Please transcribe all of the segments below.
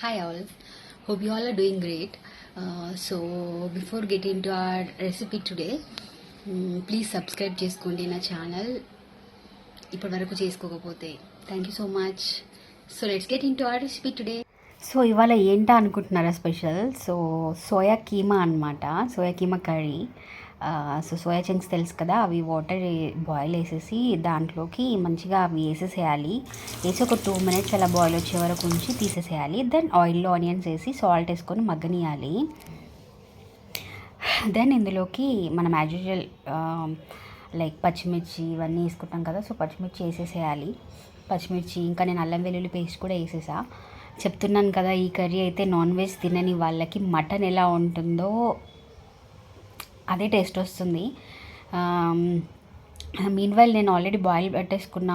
Hi all hope you all are doing great so before getting to our recipe today please subscribe చేసుకోండి నా channel ఇప్పటి వరకు చేసుకోకపోతే. Thank you so much so let's get into our recipe today so ఇవాళ ఏంటా అనుకుంటున్నారా special? So soya keema అనమాట soya keema curry. So soya chunks తెలుసు కదా అవి వాటర్ బాయిల్ వేసేసి దాంట్లోకి మంచిగా అవి వేసేసేయాలి. వేసి ఒక టూ మినిట్స్ అలా బాయిల్ వచ్చే వరకు ఉంచి తీసేసేయాలి. దెన్ ఆయిల్లో ఆనియన్స్ వేసి సాల్ట్ వేసుకొని మగ్గనియాలి. దెన్ ఇందులోకి మనం యాజ్ యూజువల్ లైక్ పచ్చిమిర్చి ఇవన్నీ వేసుకుంటాం కదా సో పచ్చిమిర్చి వేసేసేయాలి. పచ్చిమిర్చి ఇంకా నేను అల్లం వెల్లుల్లి పేస్ట్ కూడా వేసేసా. చెప్తున్నాను కదా ఈ కర్రీ అయితే నాన్ వెజ్ తినని వాళ్ళకి మటన్ ఎలా ఉంటుందో అదే టేస్ట్ వస్తుంది. మీన్ వైల్ నేను ఆల్రెడీ బాయిల్ పెట్టేసుకున్న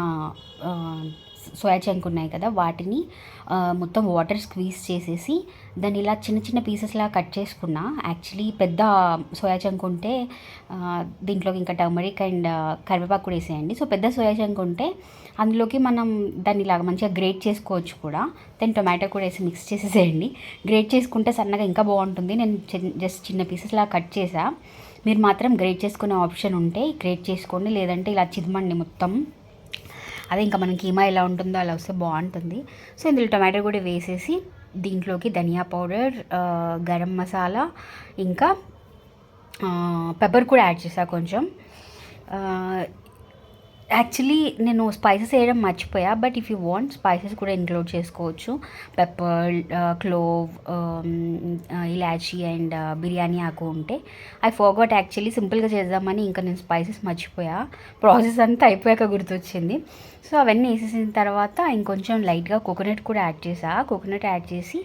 సోయా చంక్ ఉన్నాయి కదా వాటిని మొత్తం వాటర్ స్క్వీజ్ చేసేసి దాన్ని ఇలా చిన్న చిన్న పీసెస్లా కట్ చేసుకున్నా. యాక్చువల్లీ పెద్ద సోయా చంక్ ఉంటే దీంట్లోకి ఇంకా టర్మరిక్ అండ్ కరివేపాకు కూడా వేసేయండి. సో పెద్ద సోయా చంక్ ఉంటే అందులోకి మనం దాన్ని ఇలాగ మంచిగా గ్రేట్ చేసుకోవచ్చు కూడా. దెన్ టొమాటో కూడా వేసి మిక్స్ చేసేసేయండి. గ్రేట్ చేసుకుంటే సన్నగా ఇంకా బాగుంటుంది. నేను చిన్- జస్ట్ చిన్న పీసెస్లా కట్ చేసా. మీరు మాత్రం గ్రేట్ చేసుకునే ఆప్షన్ ఉంటే గ్రేట్ చేసుకోండి. లేదంటే ఇలా చిదమండి మొత్తం. అదే ఇంకా మనం కీమా ఎలా ఉంటుందో అలా వస్తే బాగుంటుంది. సో ఇందులో టమాటో కూడా వేసేసి దీంట్లోకి ధనియా పౌడర్ గరం మసాలా ఇంకా పెప్పర్ కూడా యాడ్ చేసా కొంచెం. యాక్చువల్లీ నేను స్పైసెస్ వేయడం మర్చిపోయా but if you want spices కూడా ఇంక్లూడ్ చేసుకోవచ్చు. పెప్పర్ క్లోవ్ ఇలాచీ అండ్ బిర్యానీ ఆకు ఉంటే. ఐ ఫోగట్ యాక్చువల్లీ సింపుల్గా చేద్దామని ఇంకా నేను స్పైసెస్ మర్చిపోయా. ప్రాసెస్ అంతా అయిపోయాక గుర్తొచ్చింది. సో అవన్నీ వేసేసిన తర్వాత ఇంకొంచెం లైట్గా కోకోనట్ కూడా యాడ్ చేసా. కోకోనట్ యాడ్ చేసి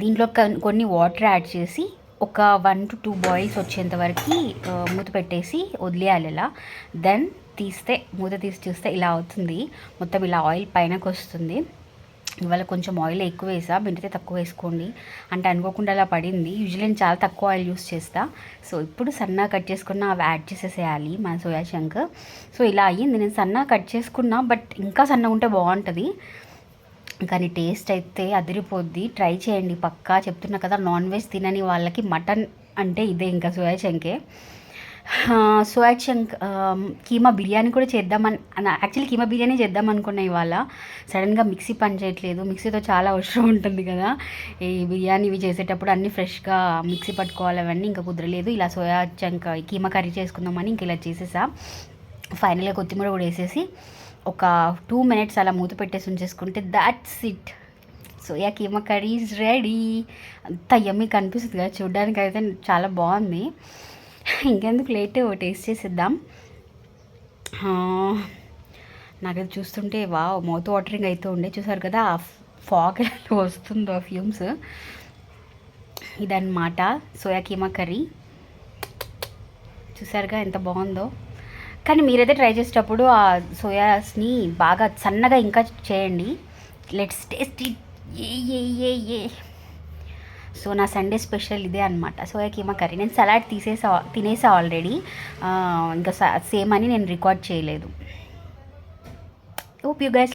దీంట్లో కొన్ని వాటర్ యాడ్ చేసి ఒక వన్ టు టూ బాయిల్స్ వచ్చేంత వరకు uh, మూత పెట్టేసి వదిలేయాలి ఇలా దెన్ తీస్తే మూత తీసి చూస్తే ఇలా అవుతుంది. మొత్తం ఇలా ఆయిల్ పైనకి వస్తుంది. ఇవాళ కొంచెం ఆయిల్ ఎక్కువ వేసా. మిడితే తక్కువ వేసుకోండి అంటే అనుకోకుండా అలా పడింది. యూజువల్లీ నేను చాలా తక్కువ ఆయిల్ యూస్ చేస్తా. సో ఇప్పుడు సన్నా కట్ చేసుకున్న అవి యాడ్ చేసేసేయాలి మన సోయా చంక్. సో ఇలా అయ్యింది. నేను సన్నా కట్ చేసుకున్నా బట్ ఇంకా సన్నగా ఉంటే బాగుంటుంది. కానీ టేస్ట్ అయితే అదిరిపోద్ది. ట్రై చేయండి. పక్కా చెప్తున్నా కదా నాన్ వెజ్ తినని వాళ్ళకి మటన్ అంటే ఇదే ఇంకా soya చంకే. So soya chunk keema biryani కూడా చేద్దామని యాక్చువల్లీ కీమా బిర్యానీ చేద్దాం అనుకున్నా ఇవాళ. సడన్గా మిక్సీ పని చేయట్లేదు. మిక్సీతో చాలా అవసరం ఉంటుంది కదా. ఈ బిర్యానీ ఇవి చేసేటప్పుడు అన్నీ ఫ్రెష్గా మిక్సీ పట్టుకోవాలి అవన్నీ ఇంకా కుదరలేదు. ఇలా సోయా చంక్ కీమా కర్రీ చేసుకుందామని ఇంక ఇలా చేసేసా. ఫైనల్గా కొత్తిమీర కూడా వేసేసి ఒక టూ మినిట్స్ అలా మూత పెట్టేసి ఉంచేసుకుంటే that's it. Soya keema curry is ready. అంత యమ్మీ కనిపిస్తుంది కదా. చూడడానికి అయితే చాలా బాగుంది. ఇంకెందుకు లేట్ టేస్ట్ చేసేద్దాం. ఆ, నాకైతే చూస్తుంటే వా మౌత్ వాటరింగ్ అయితే ఉండే. చూసారు కదా ఫాగ్ వస్తుందో ఫ్యూమ్స్. ఇదన్నమాట సోయా కీమా కర్రీ. చూసారుగా ఎంత బాగుందో. కానీ మీరైతే ట్రై చేసేటప్పుడు ఆ సోయాస్ని బాగా సన్నగా ఇంకా చేయండి. Let's taste A A A A. So నా సండే స్పెషల్ ఇదే అనమాట సోయా కీమా కర్రీ. నేను సలాడ్ తీసేసా తినేసా ఆల్రెడీ ఇంకా సేమ్ అని నేను రికార్డ్ చేయలేదు. ఓప్ యూ గైస్